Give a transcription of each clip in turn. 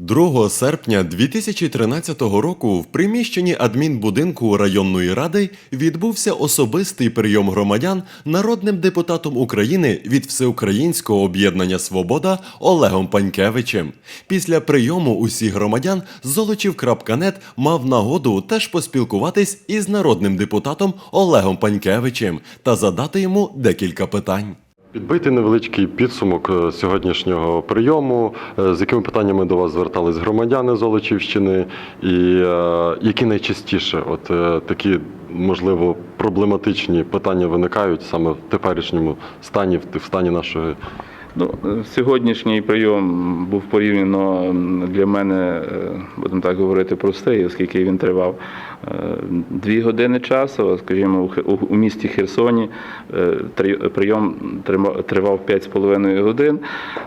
2 серпня 2013 року в приміщенні адмінбудинку районної ради відбувся особистий прийом громадян народним депутатом України від Всеукраїнського об'єднання Свобода Олегом Панькевичем. Після прийому усіх громадян Золочів.нет мав нагоду теж поспілкуватись із народним депутатом Олегом Панькевичем та задати йому декілька питань. Підбити невеличкий підсумок е, сьогоднішнього прийому, е, з якими питаннями до вас звертались громадяни Золочівщини, і е, які найчастіше от такі, можливо, проблематичні питання виникають саме в теперішньому стані, в стані нашої. Ну, сьогоднішній прийом був порівняно для мене, будемо так говорити, простий, оскільки він тривав дві години часу. Скажімо, у місті Херсоні е, прийом тривав 5,5 годин.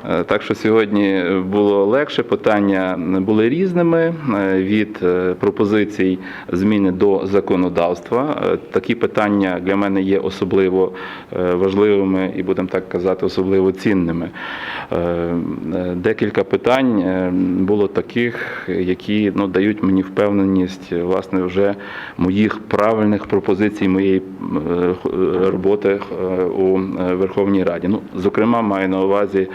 Е, Так що сьогодні було легше. Питання були різними е, від е, пропозицій зміни до законодавства. Е, Такі питання для мене є особливо е, важливими і будемо так казати, особливо цінними. Е, е, Декілька питань е, було таких, які ну, дають мені впевненість е, власне вже моїх правильних пропозицій моєї е, е, роботи е, у Верховній Раді. Ну, зокрема, маю на увазі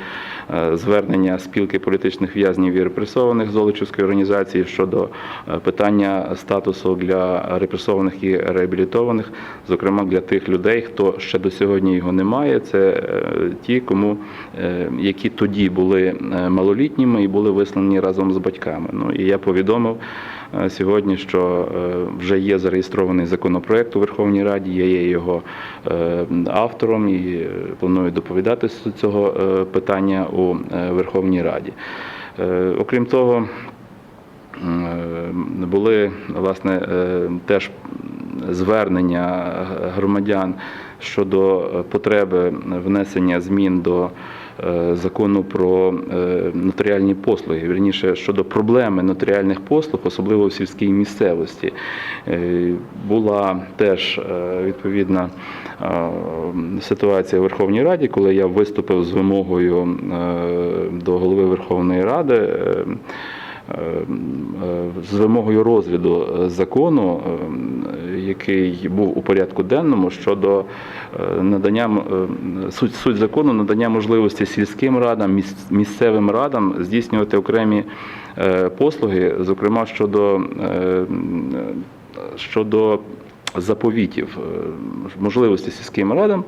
звернення спілки політичних в'язнів і репресованих Золочівської організації щодо е, питання статусу для репресованих і реабілітованих, зокрема для тих людей, хто ще до сьогодні його не має. Це е, ті, кому е, які тоді були е, малолітніми і були вислані разом з батьками. Ну і я повідомив е, сьогодні, що е, вже є зареєстрований законопроект у Верховній Раді. Я є його е, автором і е, планую доповідати з цього е, питання у е, Верховній Раді. Е, Окрім того, Е, були власне теж звернення громадян щодо потреби внесення змін до закону про е, нотаріальні послуги, вірніше щодо проблеми нотаріальних послуг, особливо в сільській місцевості. Е, Була теж е, відповідна е, ситуація в Верховній Раді, коли я виступив з вимогою е, до голови Верховної Ради. Е, з вимогою розгляду е, закону, е, який був у порядку денному щодо надання суть, суть закону надання можливості сільським радам, місцевим радам здійснювати окремі послуги, зокрема щодо щодо заповітів, можливості сільським радам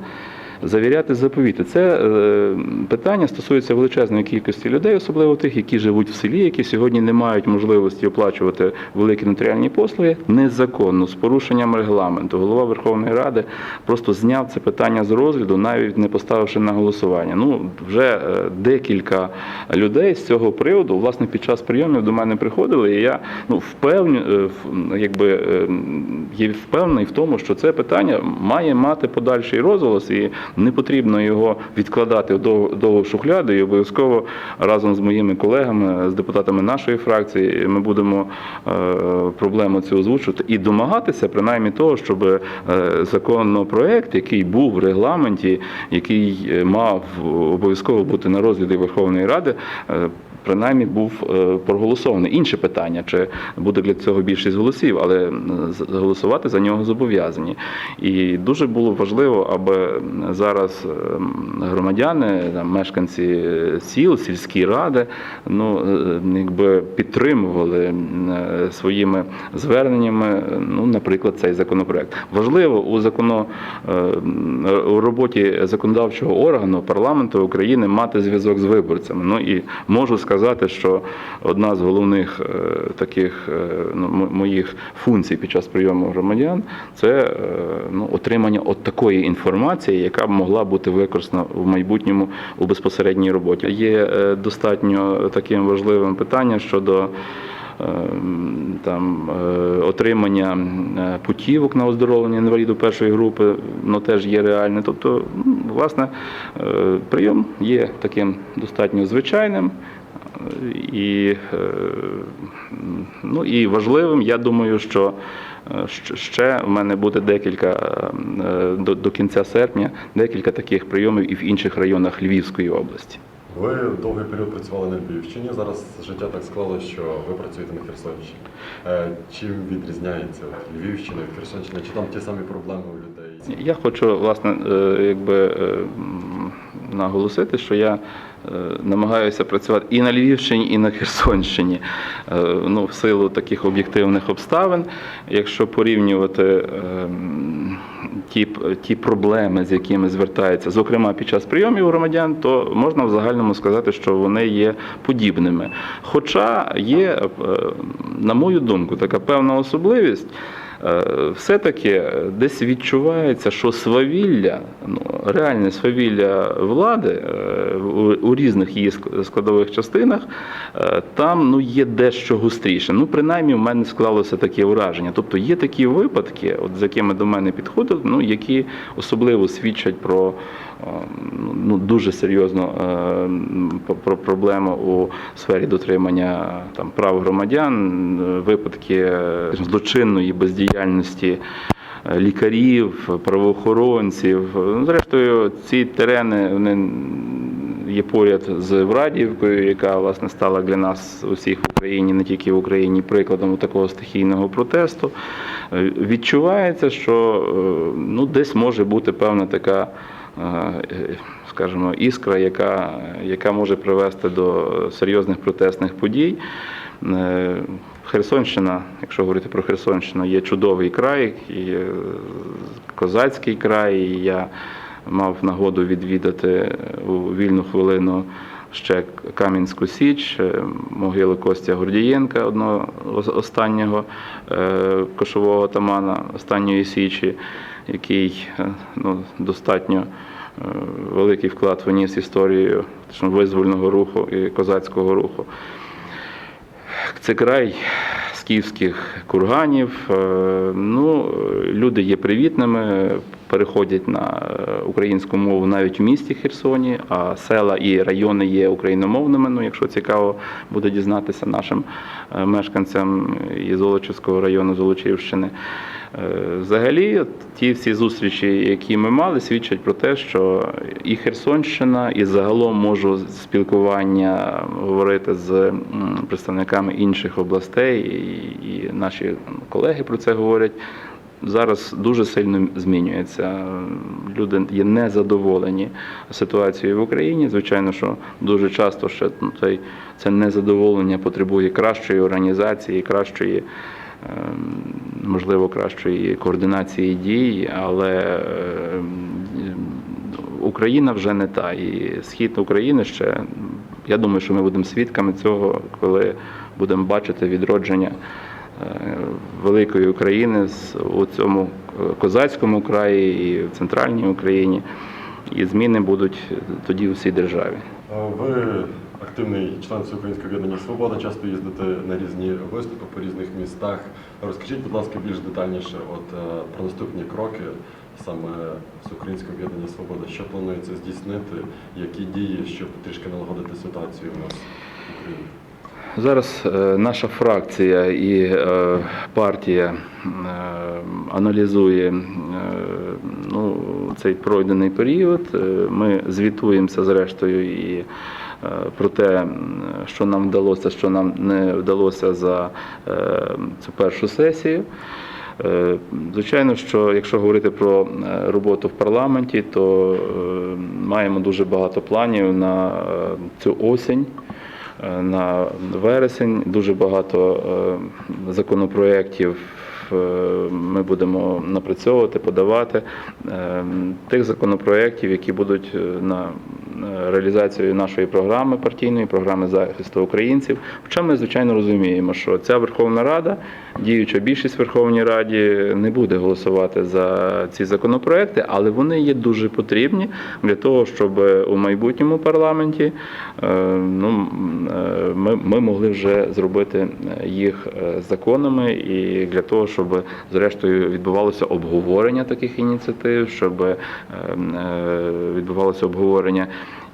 завіряти заповіти. Це е, питання стосується величезної кількості людей, особливо тих, які живуть в селі, які сьогодні не мають можливості оплачувати великі нотаріальні послуги незаконно з порушенням регламенту. Голова Верховної Ради просто зняв це питання з розгляду, навіть не поставивши на голосування. Ну вже е, декілька людей з цього приводу, власне, під час прийомів до мене приходили, і я ну якби е, є впевнений в тому, що це питання має мати подальший розголос, і не потрібно його відкладати довго довго шухляду. І обов'язково разом з моїми колегами, з депутатами нашої фракції, ми будемо е, проблему цю озвучувати і домагатися принаймні того, щоб е, законопроект, який був в регламенті, який е, мав обов'язково бути на розгляді Верховної Ради. Е, Принаймні був е, проголосований. Інше питання, чи буде для цього більшість голосів, але голосувати за нього зобов'язані. І дуже було важливо, аби зараз ем, громадяни, мешканці е, сіл, сільські ради, ну е, якби підтримували е, своїми зверненнями, ну, наприклад, цей законопроект. Важливо у законо е, у роботі законодавчого органу парламенту України мати зв'язок з виборцями. Ну і можу сказати, що одна з головних е, таких е, ну, моїх функцій під час прийому громадян це е, ну, отримання от такої інформації, яка б могла бути використана в майбутньому у безпосередній роботі. Є достатньо таким важливим питання щодо. Там отримання путівок на оздоровлення інвалідів першої групи, ну теж є реальне. Тобто, власне, прийом є таким достатньо звичайним. І, е, ну, і важливим, я думаю, що ще в мене буде декілька е, до, до кінця серпня, декілька таких прийомів і в інших районах Львівської області. Ви довгий період працювали на Львівщині. Зараз життя так склалося, що ви працюєте на Херсонщині. Е, Чим відрізняється от Львівщина від Херсонщини? Чи там ті самі проблеми у людей? Я хочу власне якби наголосити, що я намагаюся працювати і на Львівщині, і на Херсонщині. Е, Ну, в силу таких об'єктивних обставин, якщо порівнювати е, ті, ті проблеми, з якими звертаються, зокрема під час прийомів громадян, то можна в загальному сказати, що вони є подібними. Хоча є, е, на мою думку, така певна особливість. Е, все-таки десь відчувається, що свавілля, ну, реальне свавілля влади е, у, різних її ск- складових частинах, е, там ну, є дещо густріше. Ну, принаймні, в мене склалося таке враження. Тобто є такі випадки, от, з якими до мене підходять, ну, які особливо свідчать про ну, дуже серйозну е, м, про- про проблему у сфері дотримання там, прав громадян, випадки е, злочинної бездіяльності е, лікарів, правоохоронців. Ну, Зрештою, ці терени вони є поряд з Врадіївкою, яка власне стала для нас усіх в Україні, не тільки в Україні, прикладом такого стихійного протесту. Е, Відчувається, що ну, десь може бути певна така. Е, Скажімо, іскра, яка, яка може привести до серйозних протестних подій. Е, Херсонщина, якщо говорити про Херсонщину, є чудовий край, і е, козацький край. І я мав нагоду відвідати у вільну хвилину ще Кам'янську Січ, могилу Костя Гордієнка, одного ос- останнього кошового тамана останньої січі, який е, ну, достатньо е, великий вклад вніс в історію визвольного руху і козацького руху. Це край скіфських курганів. Е, Ну, люди є привітними, переходять на е, українську мову навіть в місті Херсоні, а села і райони є україномовними. Ну, якщо цікаво буде дізнатися нашим е, мешканцям із Золочівського району Золочівщини. Е, Взагалі, ті всі зустрічі, які ми мали, свідчать про те, що і Херсонщина, і загалом можу спілкування говорити з представниками інших областей, і, і наші колеги про це говорять. Зараз дуже сильно змінюється. Люди є незадоволені ситуацією в Україні. Звичайно, що дуже часто ще цей, це незадоволення потребує кращої організації, кращої ем, можливо, кращої координації дій, але ем, Україна вже не та. І схід України ще, я думаю, що ми будемо свідками цього, коли будемо бачити відродження великої України у цьому козацькому краї і в центральній Україні. І зміни будуть тоді у всій державі. Е, Ви активний член Всеукраїнського об'єднання Свобода, часто їздите на різні виступи по різних містах. Розкажіть, будь ласка, більш детальніше от, е, про наступні кроки саме Всеукраїнського об'єднання Свобода. Що планується здійснити, які дії, щоб трішки налагодити ситуацію у нас в Україні? Зараз е, наша фракція і е, партія е, аналізує ну, цей пройдений період. Ми звітуємося зрештою і про те, що нам вдалося, що нам не вдалося за цю першу сесію. Звичайно, що якщо говорити про роботу в парламенті, то маємо дуже багато планів на цю осінь. На вересень. Дуже багато е, законопроєктів е, ми будемо напрацьовувати, подавати Е, тих законопроєктів, які будуть на е, реалізацію нашої програми партійної, програми захисту українців. Хоча ми, звичайно, розуміємо, що ця Верховна Рада, діюча більшість Верховній Раді, не буде голосувати за ці законопроекти, але вони є дуже потрібні для того, щоб у майбутньому парламенті е, ну, е, ми, ми могли вже зробити їх законами і для того, щоб зрештою відбувалося обговорення таких ініціатив, щоб відбувалося обговорення.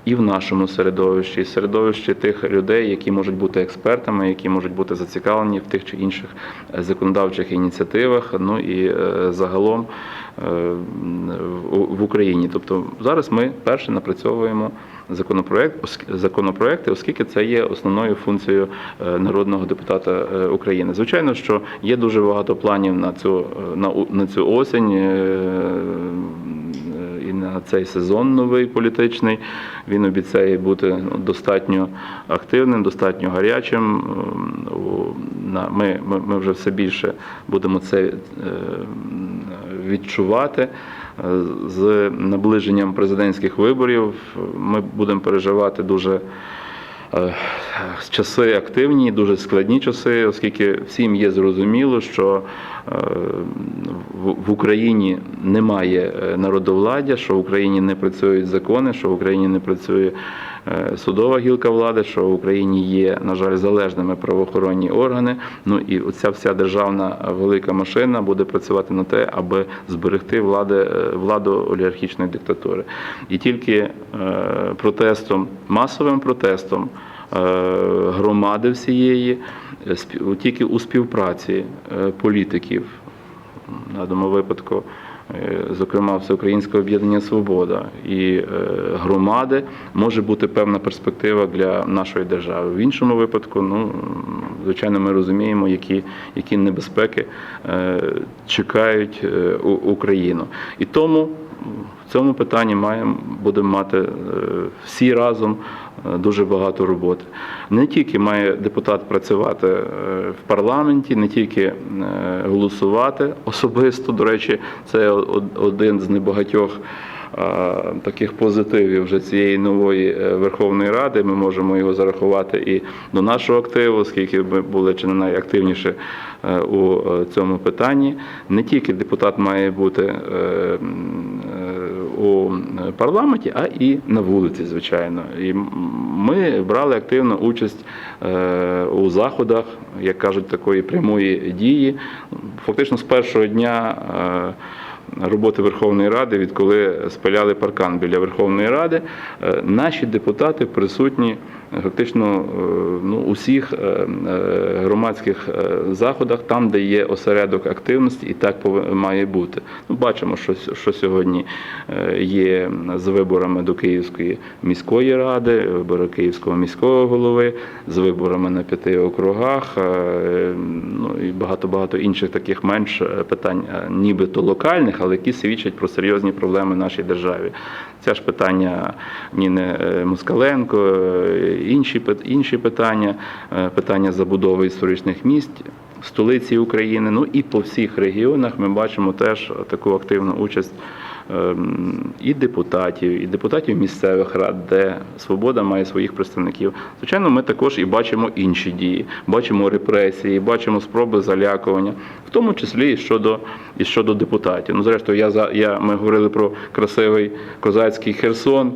І в нашому середовищі, і середовищі тих людей, які можуть бути експертами, які можуть бути зацікавлені в тих чи інших е, законодавчих ініціативах, ну і е, загалом е, в Україні. Тобто зараз ми перше напрацьовуємо законопроект, законопроекти, оскільки це є основною функцією народного депутата України. Звичайно, що є дуже багато планів на цю на, на цю осінь. Цей сезон новий політичний. Він обіцяє бути ну, достатньо активним, достатньо гарячим. Ем, Ми, ми, вже все більше будемо це е, відчувати. Е, З наближенням президентських виборів ми будемо переживати дуже часи активні, дуже складні часи, оскільки всім є зрозуміло, що е, в- Україні немає е, народовладдя, що в Україні не працюють закони, що в Україні не працює е, судова гілка влади, що в Україні є, на жаль, залежними правоохоронні органи. Ну і оця вся державна велика машина буде працювати на те, аби зберегти влади, е, владу олігархічної диктатури. І тільки е, протестом, масовим протестом е, громади всієї, е, тільки у співпраці е, політиків, на даному випадку, е, зокрема, Всеукраїнське об'єднання Свобода і е, громади, може бути певна перспектива для нашої держави. В іншому випадку, ну звичайно, ми розуміємо, які, які небезпеки е, чекають е, Україну. І тому в цьому питанні маємо будемо мати е, всі разом е, дуже багато роботи. Не тільки має депутат працювати е, в парламенті, не тільки е, голосувати особисто. До речі, це один з небагатьох. е, Таких позитивів вже цієї нової Верховної Ради ми можемо його зарахувати і до нашого активу, оскільки ми були чи не найактивніше у цьому питанні. Не тільки депутат має бути у парламенті, а і на вулиці, звичайно. І ми брали активну участь е, у заходах, як кажуть, такої прямої дії. Фактично з першого дня. Роботи Верховної Ради, відколи спиляли паркан біля Верховної Ради, е, наші депутати присутні е, фактично е, ну, усіх громадських заходах, там, де є осередок активності, і так має бути. Ну, бачимо, що, що сьогодні є з виборами до Київської міської ради, вибори Київського міського голови, з виборами на п'яти округах, ну і багато-багато інших таких менш питань, нібито локальних, але які свідчать про серйозні проблеми в нашій державі. Це ж питання Ніни е, Москаленко, е, інші, інші питання, е, питання забудови історичних місць. Столиці України, ну і по всіх регіонах ми бачимо теж таку активну участь і депутатів, і депутатів місцевих рад, де свобода має своїх представників. Звичайно, ми також і бачимо інші дії, бачимо репресії, бачимо спроби залякування, в тому числі і щодо і щодо депутатів. Ну, зрештою, я за я ми говорили про красивий козацький Херсон.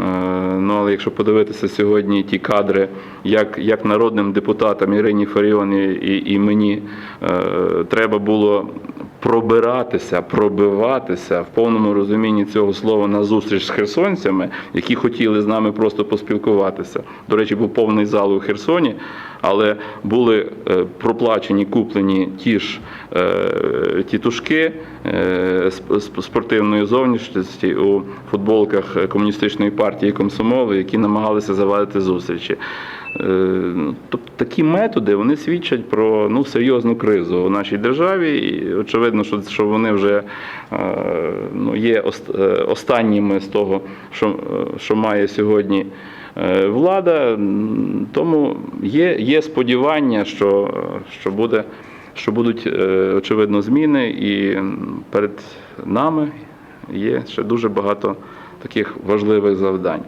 Е, Ну, але якщо подивитися сьогодні ті кадри, як, як народним депутатам Ірині Фаріон і, і мені е, треба було пробиратися, пробиватися в повному розумінні цього слова на зустріч з херсонцями, які хотіли з нами просто поспілкуватися. До речі, був повний зал у Херсоні, але були е, проплачені, куплені ті ж е, тітушки е, сп- сп- спортивної зовнішності у футболках комуністичної партії комсомолу, які намагалися завадити зустрічі. Тобто такі методи вони свідчать про ну, серйозну кризу у нашій державі. І очевидно, що, що вони вже е, ну, є е, останніми з того, що, що має сьогодні влада. Тому є, є сподівання, що, що, буде, що будуть очевидно зміни, і перед нами є ще дуже багато таких важливих завдань.